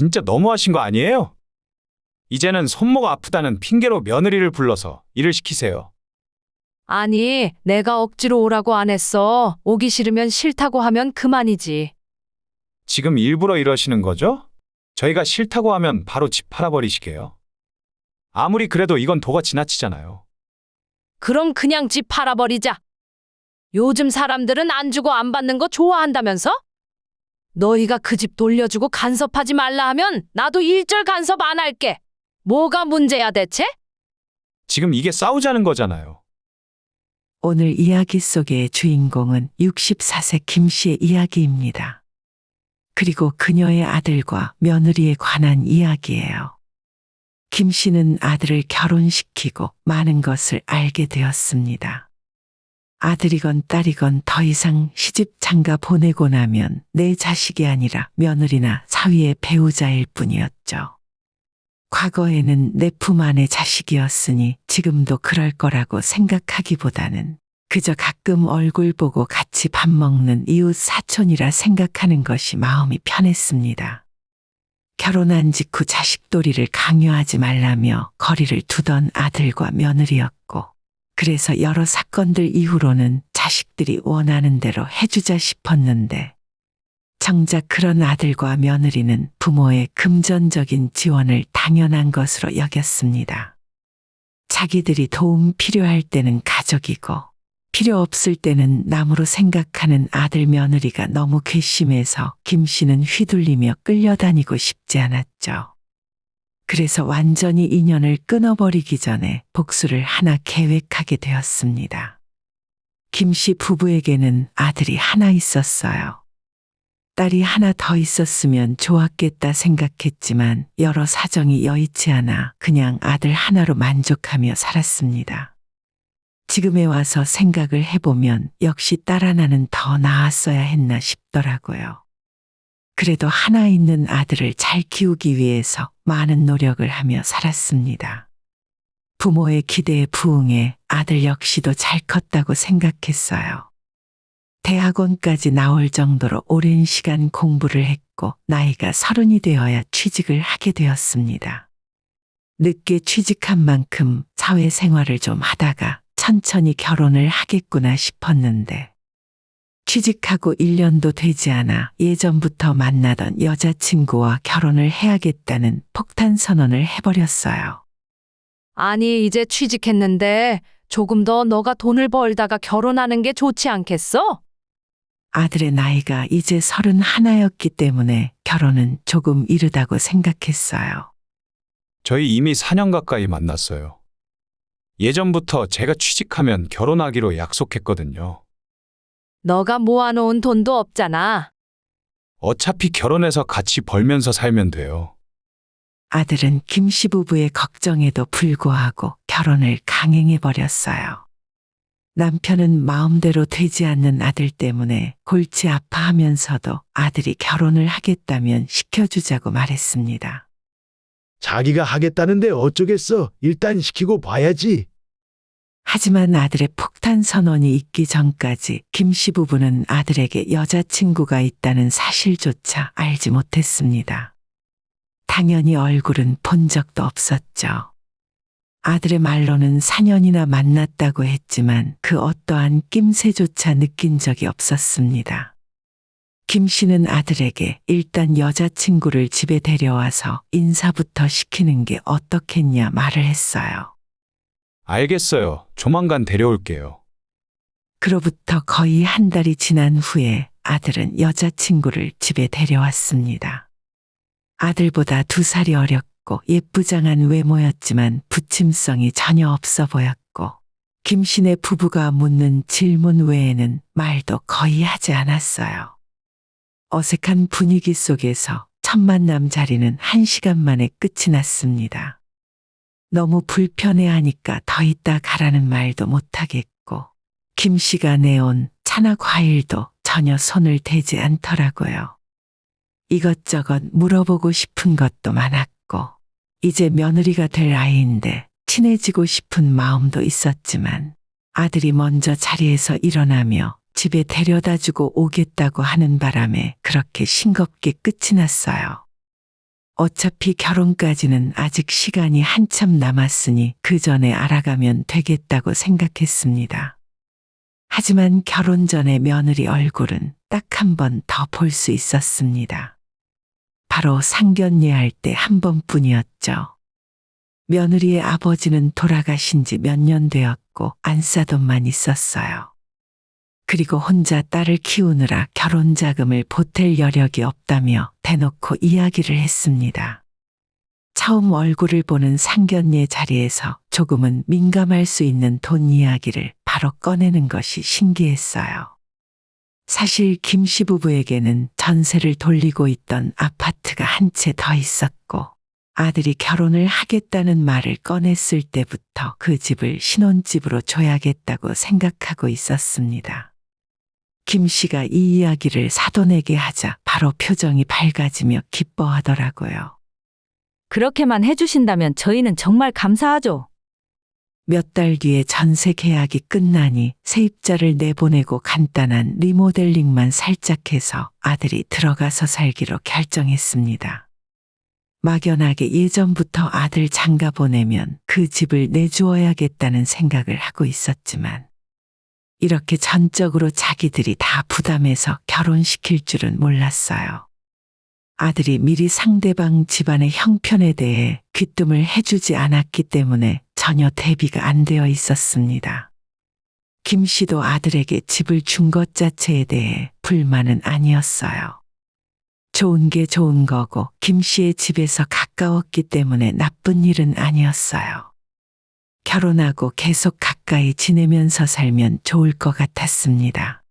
진짜 너무하신 거 아니에요? 이제는 손모가 아프다는 핑계로 며느리를 불러서 일을 시키세요. 아니, 내가 억지로 오라고 안 했어. 오기 싫으면 싫다고 하면 그만이지. 지금 일부러 이러시는 거죠? 저희가 싫다고 하면 바로 집 팔아버리시게요. 아무리 그래도 이건 도가 지나치잖아요. 그럼 그냥 집 팔아버리자. 요즘 사람들은 안 주고 안 받는 거 좋아한다면서? 너희가 그 집 돌려주고 간섭하지 말라 하면 나도 일절 간섭 안 할게. 뭐가 문제야 대체? 지금 이게 싸우자는 거잖아요. 오늘 이야기 속의 주인공은 64세 김 씨의 이야기입니다. 그리고 그녀의 아들과 며느리에 관한 이야기예요. 김 씨는 아들을 결혼시키고 많은 것을 알게 되었습니다. 아들이건 딸이건 더 이상 시집 장가 보내고 나면 내 자식이 아니라 며느리나 사위의 배우자일 뿐이었죠. 과거에는 내 품 안의 자식이었으니 지금도 그럴 거라고 생각하기보다는 그저 가끔 얼굴 보고 같이 밥 먹는 이웃 사촌이라 생각하는 것이 마음이 편했습니다. 결혼한 직후 자식돌이를 강요하지 말라며 거리를 두던 아들과 며느리였고, 그래서 여러 사건들 이후로는 자식들이 원하는 대로 해주자 싶었는데, 정작 그런 아들과 며느리는 부모의 금전적인 지원을 당연한 것으로 여겼습니다. 자기들이 도움 필요할 때는 가족이고, 필요 없을 때는 남으로 생각하는 아들 며느리가 너무 괘씸해서 김 씨는 휘둘리며 끌려다니고 싶지 않았죠. 그래서 완전히 인연을 끊어버리기 전에 복수를 하나 계획하게 되었습니다. 김 씨 부부에게는 아들이 하나 있었어요. 딸이 하나 더 있었으면 좋았겠다 생각했지만 여러 사정이 여의치 않아 그냥 아들 하나로 만족하며 살았습니다. 지금에 와서 생각을 해보면 역시 딸 하나는 더 나았어야 했나 싶더라고요. 그래도 하나 있는 아들을 잘 키우기 위해서 많은 노력을 하며 살았습니다. 부모의 기대에 부응해 아들 역시도 잘 컸다고 생각했어요. 대학원까지 나올 정도로 오랜 시간 공부를 했고 나이가 서른이 되어야 취직을 하게 되었습니다. 늦게 취직한 만큼 사회생활을 좀 하다가 천천히 결혼을 하겠구나 싶었는데 취직하고 1년도 되지 않아 예전부터 만나던 여자친구와 결혼을 해야겠다는 폭탄 선언을 해버렸어요. 아니, 이제 취직했는데 조금 더 너가 돈을 벌다가 결혼하는 게 좋지 않겠어? 아들의 나이가 이제 서른 하나였기 때문에 결혼은 조금 이르다고 생각했어요. 저희 이미 4년 가까이 만났어요. 예전부터 제가 취직하면 결혼하기로 약속했거든요. 너가 모아놓은 돈도 없잖아. 어차피 결혼해서 같이 벌면서 살면 돼요. 아들은 김씨 부부의 걱정에도 불구하고 결혼을 강행해버렸어요. 남편은 마음대로 되지 않는 아들 때문에 골치 아파하면서도 아들이 결혼을 하겠다면 시켜주자고 말했습니다. 자기가 하겠다는데 어쩌겠어. 일단 시키고 봐야지. 하지만 아들의 폭탄 선언이 있기 전까지 김 씨 부부는 아들에게 여자친구가 있다는 사실조차 알지 못했습니다. 당연히 얼굴은 본 적도 없었죠. 아들의 말로는 4년이나 만났다고 했지만 그 어떠한 낌새조차 느낀 적이 없었습니다. 김 씨는 아들에게 일단 여자친구를 집에 데려와서 인사부터 시키는 게 어떻겠냐 말을 했어요. 알겠어요. 조만간 데려올게요. 그로부터 거의 한 달이 지난 후에 아들은 여자친구를 집에 데려왔습니다. 아들보다 두 살이 어렸고 예쁘장한 외모였지만 부침성이 전혀 없어 보였고 김신의 부부가 묻는 질문 외에는 말도 거의 하지 않았어요. 어색한 분위기 속에서 첫 만남 자리는 한 시간 만에 끝이 났습니다. 너무 불편해하니까 더 있다 가라는 말도 못하겠고 김 씨가 내온 차나 과일도 전혀 손을 대지 않더라고요. 이것저것 물어보고 싶은 것도 많았고 이제 며느리가 될 아이인데 친해지고 싶은 마음도 있었지만 아들이 먼저 자리에서 일어나며 집에 데려다 주고 오겠다고 하는 바람에 그렇게 싱겁게 끝이 났어요. 어차피 결혼까지는 아직 시간이 한참 남았으니 그 전에 알아가면 되겠다고 생각했습니다. 하지만 결혼 전에 며느리 얼굴은 딱 한 번 더 볼 수 있었습니다. 바로 상견례할 때 한 번뿐이었죠. 며느리의 아버지는 돌아가신 지 몇 년 되었고 안싸돈만 있었어요. 그리고 혼자 딸을 키우느라 결혼 자금을 보탤 여력이 없다며 대놓고 이야기를 했습니다. 처음 얼굴을 보는 상견례 자리에서 조금은 민감할 수 있는 돈 이야기를 바로 꺼내는 것이 신기했어요. 사실 김 씨 부부에게는 전세를 돌리고 있던 아파트가 한 채 더 있었고 아들이 결혼을 하겠다는 말을 꺼냈을 때부터 그 집을 신혼집으로 줘야겠다고 생각하고 있었습니다. 김 씨가 이 이야기를 사돈에게 하자 바로 표정이 밝아지며 기뻐하더라고요. 그렇게만 해주신다면 저희는 정말 감사하죠. 몇 달 뒤에 전세 계약이 끝나니 세입자를 내보내고 간단한 리모델링만 살짝 해서 아들이 들어가서 살기로 결정했습니다. 막연하게 예전부터 아들 장가 보내면 그 집을 내주어야겠다는 생각을 하고 있었지만 이렇게 전적으로 자기들이 다 부담해서 결혼시킬 줄은 몰랐어요. 아들이 미리 상대방 집안의 형편에 대해 귀뜸을 해주지 않았기 때문에 전혀 대비가 안 되어 있었습니다. 김 씨도 아들에게 집을 준 것 자체에 대해 불만은 아니었어요. 좋은 게 좋은 거고 김 씨의 집에서 가까웠기 때문에 나쁜 일은 아니었어요. 결혼하고 계속 가까이 지내면서 살면 좋을 것 같았습니다.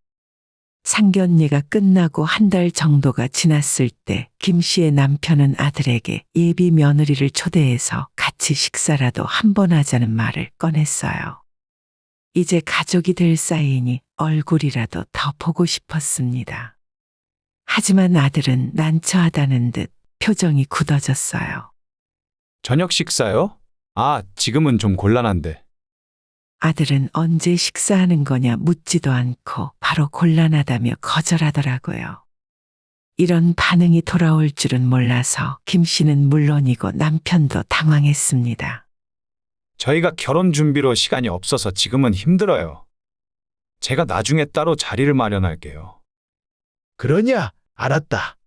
상견례가 끝나고 한 달 정도가 지났을 때 김 씨의 남편은 아들에게 예비 며느리를 초대해서 같이 식사라도 한 번 하자는 말을 꺼냈어요. 이제 가족이 될 사이니 얼굴이라도 더 보고 싶었습니다. 하지만 아들은 난처하다는 듯 표정이 굳어졌어요. 저녁 식사요? 아, 지금은 좀 곤란한데. 아들은 언제 식사하는 거냐 묻지도 않고 바로 곤란하다며 거절하더라고요. 이런 반응이 돌아올 줄은 몰라서 김 씨는 물론이고 남편도 당황했습니다. 저희가 결혼 준비로 시간이 없어서 지금은 힘들어요. 제가 나중에 따로 자리를 마련할게요. 그러냐? 알았다.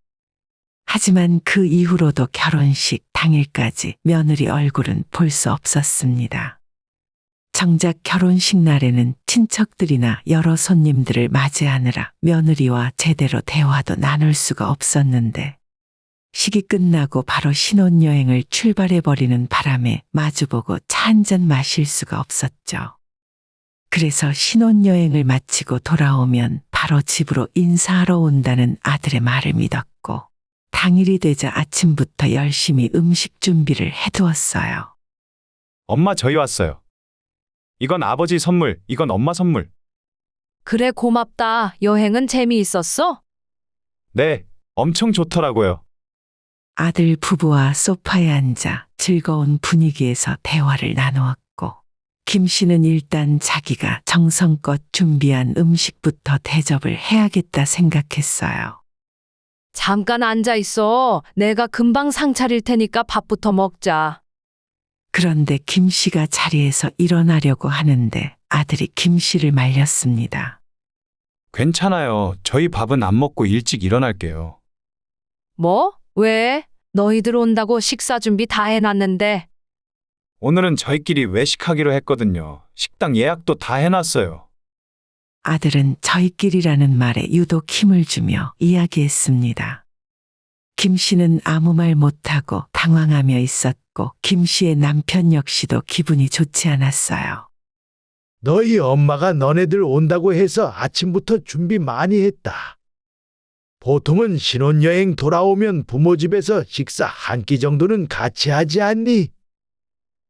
하지만 그 이후로도 결혼식 당일까지 며느리 얼굴은 볼 수 없었습니다. 정작 결혼식 날에는 친척들이나 여러 손님들을 맞이하느라 며느리와 제대로 대화도 나눌 수가 없었는데 식이 끝나고 바로 신혼여행을 출발해버리는 바람에 마주보고 차 한 잔 마실 수가 없었죠. 그래서 신혼여행을 마치고 돌아오면 바로 집으로 인사하러 온다는 아들의 말을 믿었고 당일이 되자 아침부터 열심히 음식 준비를 해두었어요. 엄마 저희 왔어요. 이건 아버지 선물, 이건 엄마 선물. 그래 고맙다. 여행은 재미있었어? 네, 엄청 좋더라고요. 아들 부부와 소파에 앉아 즐거운 분위기에서 대화를 나누었고, 김 씨는 일단 자기가 정성껏 준비한 음식부터 대접을 해야겠다 생각했어요. 잠깐 앉아 있어. 내가 금방 상 차릴 테니까 밥부터 먹자. 그런데 김 씨가 자리에서 일어나려고 하는데 아들이 김 씨를 말렸습니다. 괜찮아요. 저희 밥은 안 먹고 일찍 일어날게요. 뭐? 왜? 너희들 온다고 식사 준비 다 해놨는데. 오늘은 저희끼리 외식하기로 했거든요. 식당 예약도 다 해놨어요. 아들은 저희끼리라는 말에 유독 힘을 주며 이야기했습니다. 김 씨는 아무 말 못하고 당황하며 있었고, 김 씨의 남편 역시도 기분이 좋지 않았어요. 너희 엄마가 너네들 온다고 해서 아침부터 준비 많이 했다. 보통은 신혼여행 돌아오면 부모 집에서 식사 한 끼 정도는 같이 하지 않니?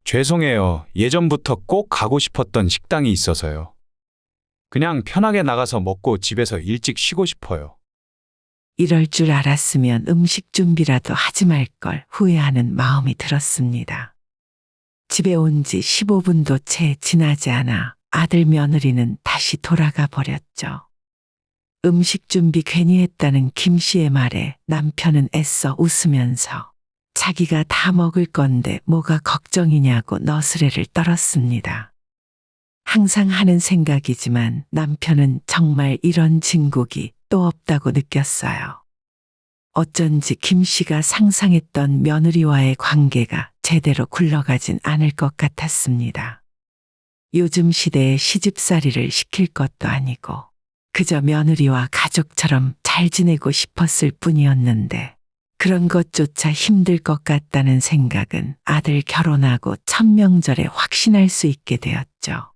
죄송해요. 예전부터 꼭 가고 싶었던 식당이 있어서요. 그냥 편하게 나가서 먹고 집에서 일찍 쉬고 싶어요. 이럴 줄 알았으면 음식 준비라도 하지 말걸 후회하는 마음이 들었습니다. 집에 온 지 15분도 채 지나지 않아 아들 며느리는 다시 돌아가 버렸죠. 음식 준비 괜히 했다는 김 씨의 말에 남편은 애써 웃으면서 자기가 다 먹을 건데 뭐가 걱정이냐고 너스레를 떨었습니다. 항상 하는 생각이지만 남편은 정말 이런 진국이 또 없다고 느꼈어요. 어쩐지 김 씨가 상상했던 며느리와의 관계가 제대로 굴러가진 않을 것 같았습니다. 요즘 시대에 시집살이를 시킬 것도 아니고 그저 며느리와 가족처럼 잘 지내고 싶었을 뿐이었는데 그런 것조차 힘들 것 같다는 생각은 아들 결혼하고 첫 명절에 확신할 수 있게 되었죠.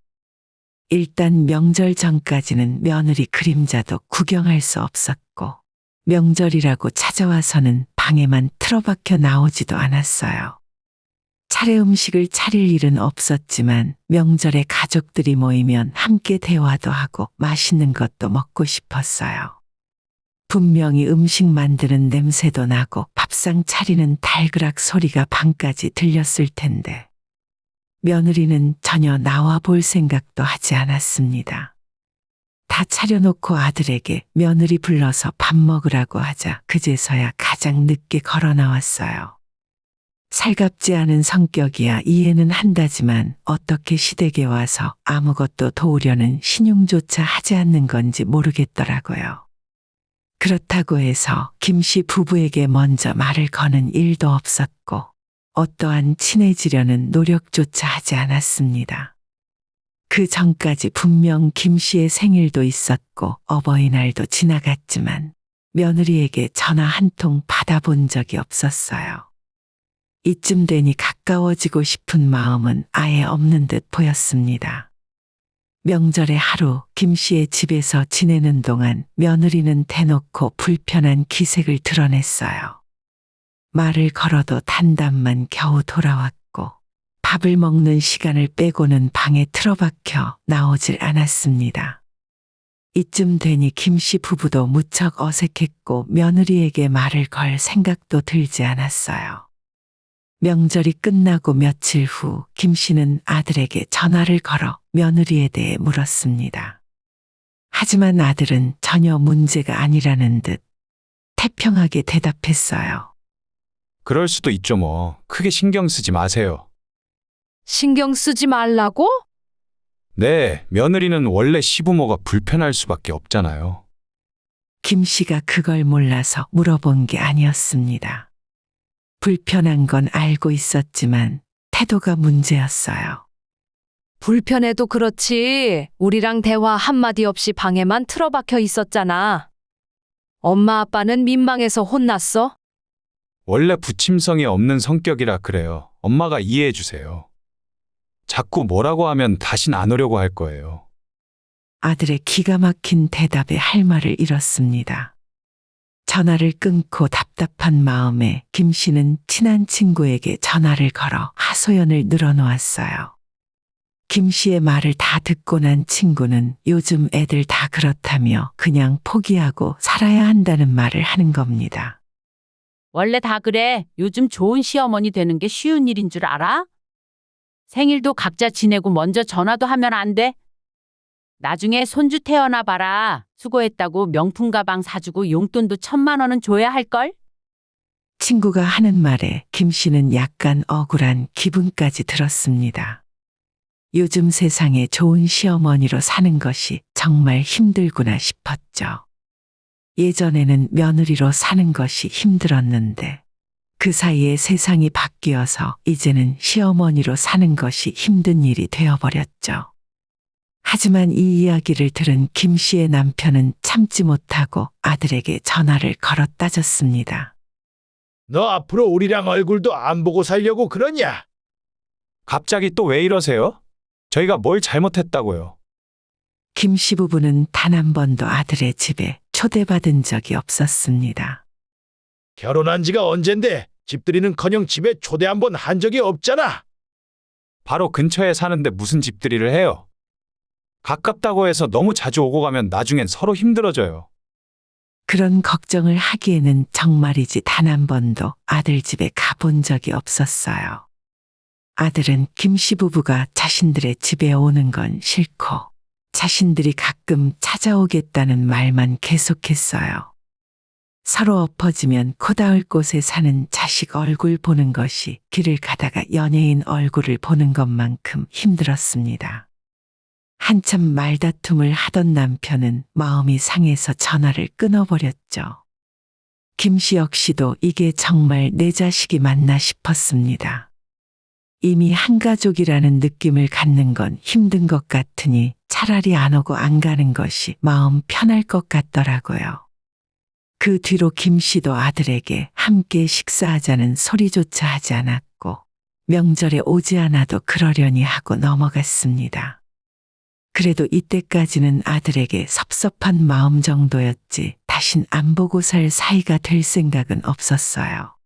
일단 명절 전까지는 며느리 그림자도 구경할 수 없었고 명절이라고 찾아와서는 방에만 틀어박혀 나오지도 않았어요. 차례 음식을 차릴 일은 없었지만 명절에 가족들이 모이면 함께 대화도 하고 맛있는 것도 먹고 싶었어요. 분명히 음식 만드는 냄새도 나고 밥상 차리는 달그락 소리가 방까지 들렸을 텐데 며느리는 전혀 나와 볼 생각도 하지 않았습니다. 다 차려놓고 아들에게 며느리 불러서 밥 먹으라고 하자 그제서야 가장 늦게 걸어 나왔어요. 살갑지 않은 성격이야 이해는 한다지만 어떻게 시댁에 와서 아무것도 도우려는 신용조차 하지 않는 건지 모르겠더라고요. 그렇다고 해서 김 씨 부부에게 먼저 말을 거는 일도 없었고 어떠한 친해지려는 노력조차 하지 않았습니다. 그 전까지 분명 김 씨의 생일도 있었고 어버이날도 지나갔지만 며느리에게 전화 한 통 받아본 적이 없었어요. 이쯤 되니 가까워지고 싶은 마음은 아예 없는 듯 보였습니다. 명절의 하루 김 씨의 집에서 지내는 동안 며느리는 대놓고 불편한 기색을 드러냈어요. 말을 걸어도 단담만 겨우 돌아왔고 밥을 먹는 시간을 빼고는 방에 틀어박혀 나오질 않았습니다. 이쯤 되니 김 씨 부부도 무척 어색했고 며느리에게 말을 걸 생각도 들지 않았어요. 명절이 끝나고 며칠 후 김 씨는 아들에게 전화를 걸어 며느리에 대해 물었습니다. 하지만 아들은 전혀 문제가 아니라는 듯 태평하게 대답했어요. 그럴 수도 있죠 뭐. 크게 신경 쓰지 마세요. 신경 쓰지 말라고? 네, 며느리는 원래 시부모가 불편할 수밖에 없잖아요. 김 씨가 그걸 몰라서 물어본 게 아니었습니다. 불편한 건 알고 있었지만 태도가 문제였어요. 불편해도 그렇지. 우리랑 대화 한마디 없이 방에만 틀어박혀 있었잖아. 엄마 아빠는 민망해서 혼났어? 원래 부침성이 없는 성격이라 그래요. 엄마가 이해해 주세요. 자꾸 뭐라고 하면 다신 안 오려고 할 거예요. 아들의 기가 막힌 대답에 할 말을 잃었습니다. 전화를 끊고 답답한 마음에 김 씨는 친한 친구에게 전화를 걸어 하소연을 늘어놓았어요. 김 씨의 말을 다 듣고 난 친구는 요즘 애들 다 그렇다며 그냥 포기하고 살아야 한다는 말을 하는 겁니다. 원래 다 그래. 요즘 좋은 시어머니 되는 게 쉬운 일인 줄 알아? 생일도 각자 지내고 먼저 전화도 하면 안 돼? 나중에 손주 태어나 봐라. 수고했다고 명품 가방 사주고 용돈도 천만 원은 줘야 할걸? 친구가 하는 말에 김 씨는 약간 억울한 기분까지 들었습니다. 요즘 세상에 좋은 시어머니로 사는 것이 정말 힘들구나 싶었죠. 예전에는 며느리로 사는 것이 힘들었는데 그 사이에 세상이 바뀌어서 이제는 시어머니로 사는 것이 힘든 일이 되어버렸죠. 하지만 이 이야기를 들은 김 씨의 남편은 참지 못하고 아들에게 전화를 걸어 따졌습니다. 너 앞으로 우리랑 얼굴도 안 보고 살려고 그러냐? 갑자기 또 왜 이러세요? 저희가 뭘 잘못했다고요? 김 씨 부부는 단 한 번도 아들의 집에 초대받은 적이 없었습니다. 결혼한 지가 언젠데 집들이는커녕 집에 초대 한 번 한 적이 없잖아. 바로 근처에 사는데 무슨 집들이를 해요? 가깝다고 해서 너무 자주 오고 가면 나중엔 서로 힘들어져요. 그런 걱정을 하기에는 정말이지 단 한 번도 아들 집에 가본 적이 없었어요. 아들은 김씨 부부가 자신들의 집에 오는 건 싫고 자신들이 가끔 찾아오겠다는 말만 계속했어요. 서로 엎어지면 코다울 곳에 사는 자식 얼굴 보는 것이 길을 가다가 연예인 얼굴을 보는 것만큼 힘들었습니다. 한참 말다툼을 하던 남편은 마음이 상해서 전화를 끊어버렸죠. 김씨 역시도 이게 정말 내 자식이 맞나 싶었습니다. 이미 한 가족이라는 느낌을 갖는 건 힘든 것 같으니 차라리 안 오고 안 가는 것이 마음 편할 것 같더라고요. 그 뒤로 김 씨도 아들에게 함께 식사하자는 소리조차 하지 않았고 명절에 오지 않아도 그러려니 하고 넘어갔습니다. 그래도 이때까지는 아들에게 섭섭한 마음 정도였지 다신 안 보고 살 사이가 될 생각은 없었어요.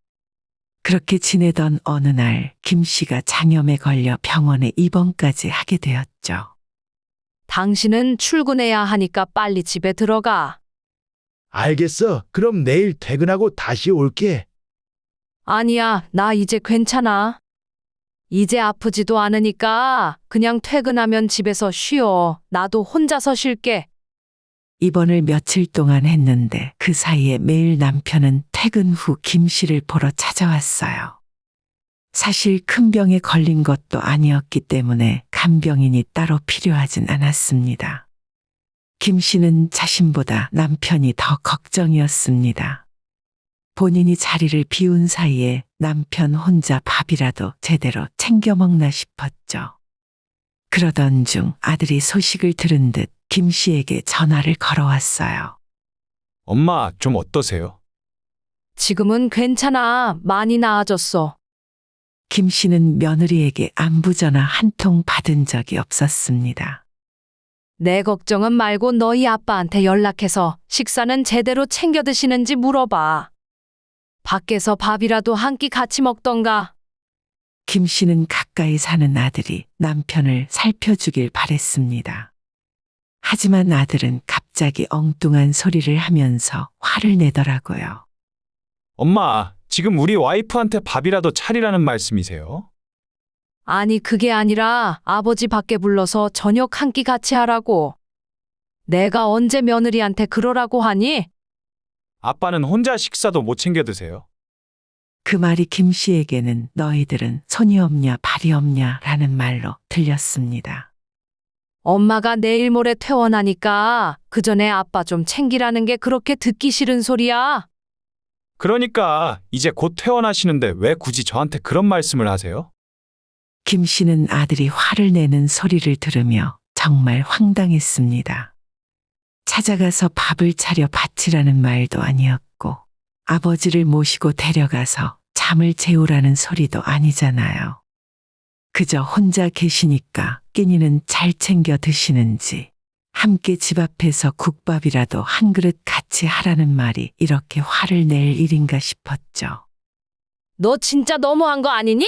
그렇게 지내던 어느 날 김 씨가 장염에 걸려 병원에 입원까지 하게 되었죠. 당신은 출근해야 하니까 빨리 집에 들어가. 알겠어. 그럼 내일 퇴근하고 다시 올게. 아니야, 나 이제 괜찮아. 이제 아프지도 않으니까 그냥 퇴근하면 집에서 쉬어. 나도 혼자서 쉴게. 입원을 며칠 동안 했는데 그 사이에 매일 남편은 퇴근 후 김 씨를 보러 찾아왔어요. 사실 큰 병에 걸린 것도 아니었기 때문에 간병인이 따로 필요하진 않았습니다. 김 씨는 자신보다 남편이 더 걱정이었습니다. 본인이 자리를 비운 사이에 남편 혼자 밥이라도 제대로 챙겨 먹나 싶었죠. 그러던 중 아들이 소식을 들은 듯 김 씨에게 전화를 걸어왔어요. 엄마, 좀 어떠세요? 지금은 괜찮아. 많이 나아졌어. 김 씨는 며느리에게 안부 전화 한 통 받은 적이 없었습니다. 내 걱정은 말고 너희 아빠한테 연락해서 식사는 제대로 챙겨 드시는지 물어봐. 밖에서 밥이라도 한 끼 같이 먹던가. 김 씨는 가까이 사는 아들이 남편을 살펴주길 바랬습니다. 하지만 아들은 갑자기 엉뚱한 소리를 하면서 화를 내더라고요. 엄마, 지금 우리 와이프한테 밥이라도 차리라는 말씀이세요? 아니, 그게 아니라 아버지 밖에 불러서 저녁 한 끼 같이 하라고. 내가 언제 며느리한테 그러라고 하니? 아빠는 혼자 식사도 못 챙겨 드세요. 그 말이 김 씨에게는 너희들은 손이 없냐 발이 없냐 라는 말로 들렸습니다. 엄마가 내일 모레 퇴원하니까 그 전에 아빠 좀 챙기라는 게 그렇게 듣기 싫은 소리야. 그러니까 이제 곧 퇴원하시는데 왜 굳이 저한테 그런 말씀을 하세요? 김 씨는 아들이 화를 내는 소리를 들으며 정말 황당했습니다. 찾아가서 밥을 차려 바치라는 말도 아니었고 아버지를 모시고 데려가서 잠을 재우라는 소리도 아니잖아요. 그저 혼자 계시니까 끼니는 잘 챙겨 드시는지 함께 집 앞에서 국밥이라도 한 그릇 같이 하라는 말이 이렇게 화를 낼 일인가 싶었죠. 너 진짜 너무한 거 아니니?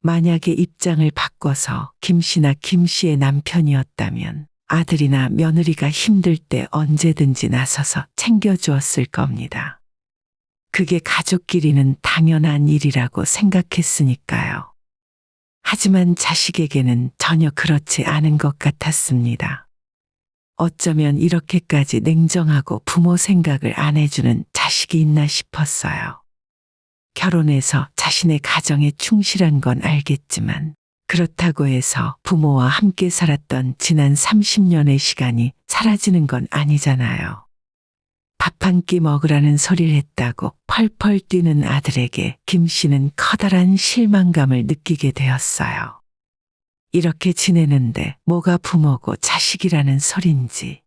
만약에 입장을 바꿔서 김 씨나 김 씨의 남편이었다면 아들이나 며느리가 힘들 때 언제든지 나서서 챙겨주었을 겁니다. 그게 가족끼리는 당연한 일이라고 생각했으니까요. 하지만 자식에게는 전혀 그렇지 않은 것 같았습니다. 어쩌면 이렇게까지 냉정하고 부모 생각을 안 해주는 자식이 있나 싶었어요. 결혼해서 자신의 가정에 충실한 건 알겠지만 그렇다고 해서 부모와 함께 살았던 지난 30년의 시간이 사라지는 건 아니잖아요. 밥 한 끼 먹으라는 소리를 했다고 펄펄 뛰는 아들에게 김 씨는 커다란 실망감을 느끼게 되었어요. 이렇게 지내는데 뭐가 부모고 자식이라는 소린지.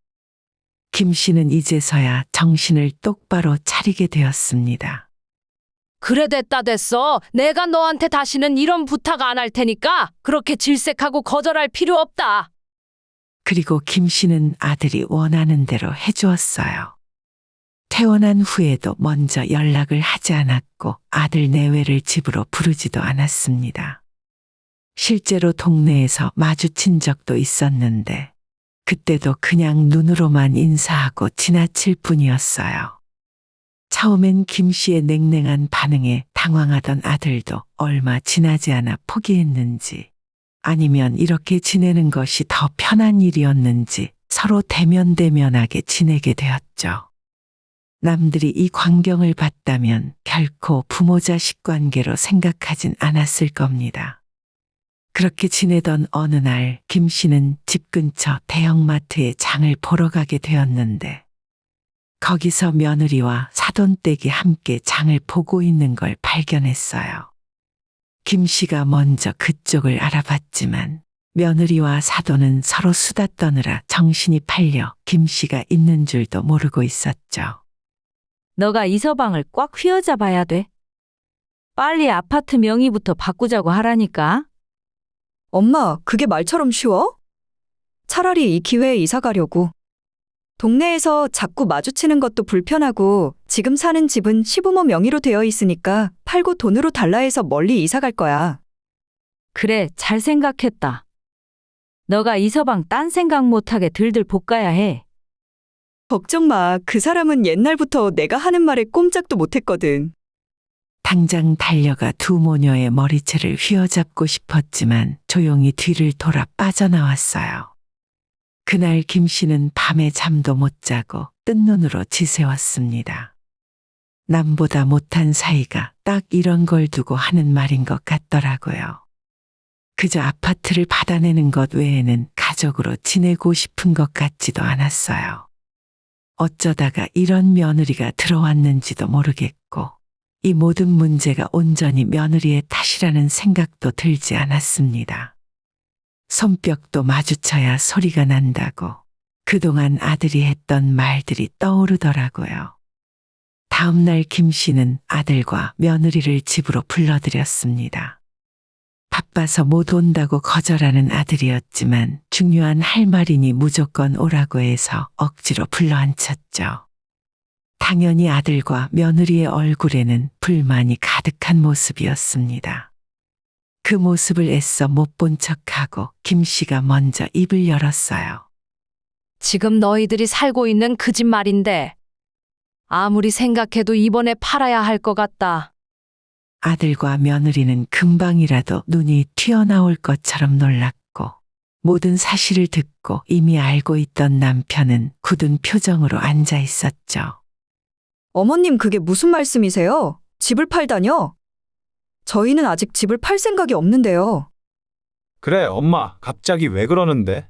김 씨는 이제서야 정신을 똑바로 차리게 되었습니다. 그래 됐다 됐어. 내가 너한테 다시는 이런 부탁 안 할 테니까 그렇게 질색하고 거절할 필요 없다. 그리고 김 씨는 아들이 원하는 대로 해주었어요. 퇴원한 후에도 먼저 연락을 하지 않았고 아들 내외를 집으로 부르지도 않았습니다. 실제로 동네에서 마주친 적도 있었는데 그때도 그냥 눈으로만 인사하고 지나칠 뿐이었어요. 처음엔 김 씨의 냉랭한 반응에 당황하던 아들도 얼마 지나지 않아 포기했는지 아니면 이렇게 지내는 것이 더 편한 일이었는지 서로 대면대면하게 지내게 되었죠. 남들이 이 광경을 봤다면 결코 부모 자식 관계로 생각하진 않았을 겁니다. 그렇게 지내던 어느 날 김 씨는 집 근처 대형마트에 장을 보러 가게 되었는데 거기서 며느리와 사돈댁이 함께 장을 보고 있는 걸 발견했어요. 김 씨가 먼저 그쪽을 알아봤지만 며느리와 사돈은 서로 수다 떠느라 정신이 팔려 김 씨가 있는 줄도 모르고 있었죠. 너가 이 서방을 꽉 휘어잡아야 돼. 빨리 아파트 명의부터 바꾸자고 하라니까. 엄마, 그게 말처럼 쉬워? 차라리 이 기회에 이사 가려고. 동네에서 자꾸 마주치는 것도 불편하고 지금 사는 집은 시부모 명의로 되어 있으니까 팔고 돈으로 달라 해서 멀리 이사 갈 거야. 그래, 잘 생각했다. 너가 이 서방 딴 생각 못하게 들들 볶아야 해. 걱정 마. 그 사람은 옛날부터 내가 하는 말에 꼼짝도 못했거든. 당장 달려가 두 모녀의 머리채를 휘어잡고 싶었지만 조용히 뒤를 돌아 빠져나왔어요. 그날 김 씨는 밤에 잠도 못 자고 뜬 눈으로 지새웠습니다. 남보다 못한 사이가 딱 이런 걸 두고 하는 말인 것 같더라고요. 그저 아파트를 받아내는 것 외에는 가족으로 지내고 싶은 것 같지도 않았어요. 어쩌다가 이런 며느리가 들어왔는지도 모르겠고, 이 모든 문제가 온전히 며느리의 탓이라는 생각도 들지 않았습니다. 손뼉도 마주쳐야 소리가 난다고 그동안 아들이 했던 말들이 떠오르더라고요. 다음날 김 씨는 아들과 며느리를 집으로 불러들였습니다. 바빠서 못 온다고 거절하는 아들이었지만 중요한 할 말이니 무조건 오라고 해서 억지로 불러앉혔죠. 당연히 아들과 며느리의 얼굴에는 불만이 가득한 모습이었습니다. 그 모습을 애써 못 본 척하고 김 씨가 먼저 입을 열었어요. 지금 너희들이 살고 있는 그 집 말인데 아무리 생각해도 이번에 팔아야 할 것 같다. 아들과 며느리는 금방이라도 눈이 튀어나올 것처럼 놀랐고 모든 사실을 듣고 이미 알고 있던 남편은 굳은 표정으로 앉아 있었죠. 어머님, 그게 무슨 말씀이세요? 집을 팔다뇨? 저희는 아직 집을 팔 생각이 없는데요. 그래, 엄마. 갑자기 왜 그러는데?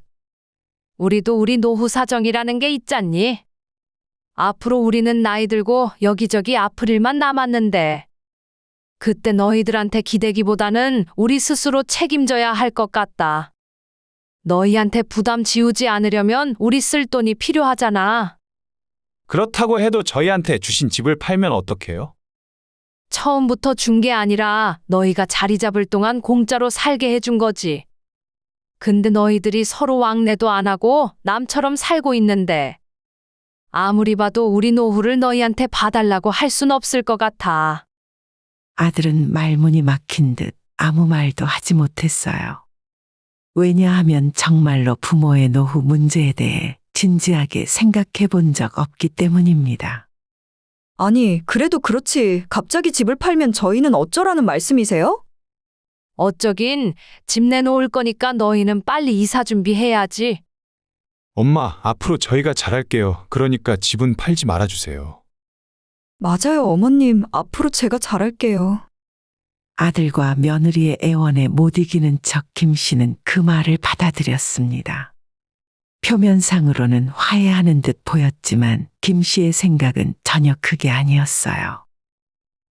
우리도 우리 노후 사정이라는 게 있잖니. 앞으로 우리는 나이 들고 여기저기 아플 일만 남았는데. 그때 너희들한테 기대기보다는 우리 스스로 책임져야 할 것 같다. 너희한테 부담 지우지 않으려면 우리 쓸 돈이 필요하잖아. 그렇다고 해도 저희한테 주신 집을 팔면 어떡해요? 처음부터 준 게 아니라 너희가 자리 잡을 동안 공짜로 살게 해준 거지. 근데 너희들이 서로 왕래도 안 하고 남처럼 살고 있는데 아무리 봐도 우리 노후를 너희한테 봐달라고 할 순 없을 것 같아. 아들은 말문이 막힌 듯 아무 말도 하지 못했어요. 왜냐하면 정말로 부모의 노후 문제에 대해 진지하게 생각해 본 적 없기 때문입니다. 아니, 그래도 그렇지. 갑자기 집을 팔면 저희는 어쩌라는 말씀이세요? 어쩌긴 집 내놓을 거니까 너희는 빨리 이사 준비해야지. 엄마, 앞으로 저희가 잘할게요. 그러니까 집은 팔지 말아주세요. 맞아요, 어머님. 앞으로 제가 잘할게요. 아들과 며느리의 애원에 못 이기는 척 김 씨는 그 말을 받아들였습니다. 표면상으로는 화해하는 듯 보였지만 김 씨의 생각은 전혀 그게 아니었어요.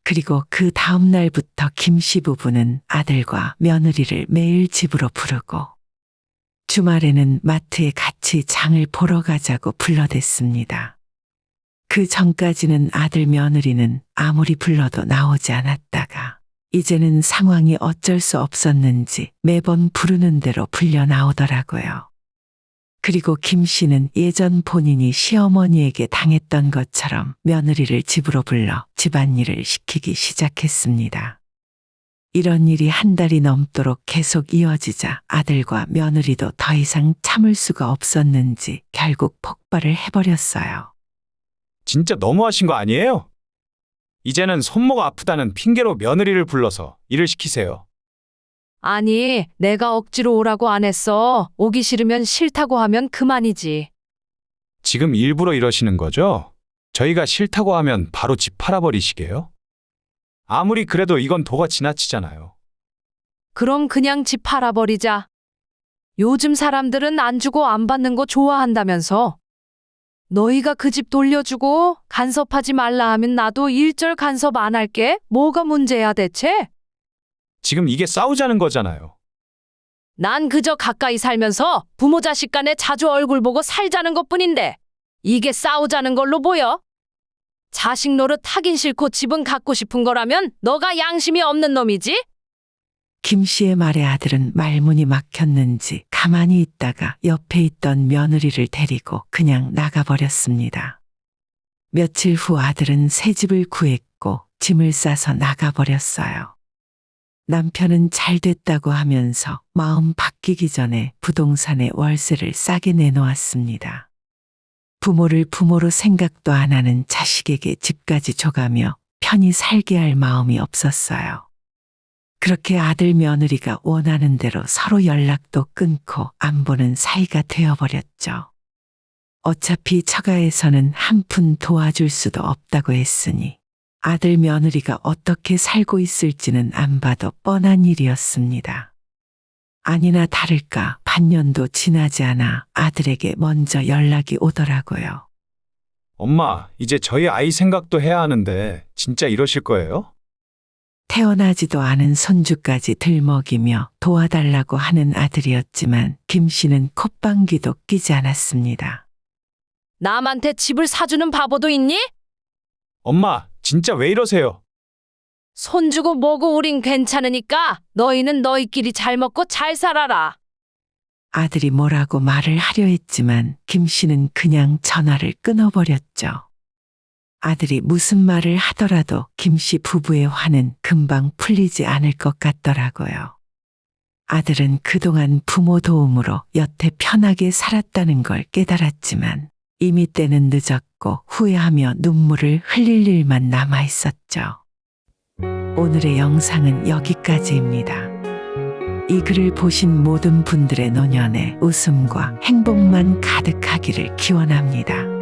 그리고 그 다음 날부터 김 씨 부부는 아들과 며느리를 매일 집으로 부르고 주말에는 마트에 같이 장을 보러 가자고 불러댔습니다. 그 전까지는 아들 며느리는 아무리 불러도 나오지 않았다가 이제는 상황이 어쩔 수 없었는지 매번 부르는 대로 불려 나오더라고요. 그리고 김 씨는 예전 본인이 시어머니에게 당했던 것처럼 며느리를 집으로 불러 집안일을 시키기 시작했습니다. 이런 일이 한 달이 넘도록 계속 이어지자 아들과 며느리도 더 이상 참을 수가 없었는지 결국 폭발을 해버렸어요. 진짜 너무하신 거 아니에요? 이제는 손목 아프다는 핑계로 며느리를 불러서 일을 시키세요. 아니, 내가 억지로 오라고 안 했어. 오기 싫으면 싫다고 하면 그만이지. 지금 일부러 이러시는 거죠? 저희가 싫다고 하면 바로 집 팔아버리시게요? 아무리 그래도 이건 도가 지나치잖아요. 그럼 그냥 집 팔아버리자. 요즘 사람들은 안 주고 안 받는 거 좋아한다면서. 너희가 그 집 돌려주고 간섭하지 말라 하면 나도 일절 간섭 안 할게. 뭐가 문제야 대체? 지금 이게 싸우자는 거잖아요. 난 그저 가까이 살면서 부모 자식 간에 자주 얼굴 보고 살자는 것 뿐인데 이게 싸우자는 걸로 보여? 자식 노릇 하긴 싫고 집은 갖고 싶은 거라면 너가 양심이 없는 놈이지? 김 씨의 말에 아들은 말문이 막혔는지 가만히 있다가 옆에 있던 며느리를 데리고 그냥 나가버렸습니다. 며칠 후 아들은 새 집을 구했고 짐을 싸서 나가버렸어요. 남편은 잘 됐다고 하면서 마음 바뀌기 전에 부동산에 월세를 싸게 내놓았습니다. 부모를 부모로 생각도 안 하는 자식에게 집까지 줘가며 편히 살게 할 마음이 없었어요. 그렇게 아들 며느리가 원하는 대로 서로 연락도 끊고 안 보는 사이가 되어버렸죠. 어차피 처가에서는 한 푼 도와줄 수도 없다고 했으니 아들 며느리가 어떻게 살고 있을지는 안 봐도 뻔한 일이었습니다. 아니나 다를까 반년도 지나지 않아 아들에게 먼저 연락이 오더라고요. 엄마, 이제 저희 아이 생각도 해야 하는데 진짜 이러실 거예요? 태어나지도 않은 손주까지 들먹이며 도와달라고 하는 아들이었지만 김 씨는 콧방귀도 끼지 않았습니다. 남한테 집을 사주는 바보도 있니? 엄마, 진짜 왜 이러세요? 손 주고 뭐고 우린 괜찮으니까 너희는 너희끼리 잘 먹고 잘 살아라. 아들이 뭐라고 말을 하려 했지만 김 씨는 그냥 전화를 끊어버렸죠. 아들이 무슨 말을 하더라도 김 씨 부부의 화는 금방 풀리지 않을 것 같더라고요. 아들은 그동안 부모 도움으로 여태 편하게 살았다는 걸 깨달았지만 이미 때는 늦었고 후회하며 눈물을 흘릴 일만 남아 있었죠. 오늘의 영상은 여기까지입니다. 이 글을 보신 모든 분들의 노년에 웃음과 행복만 가득하기를 기원합니다.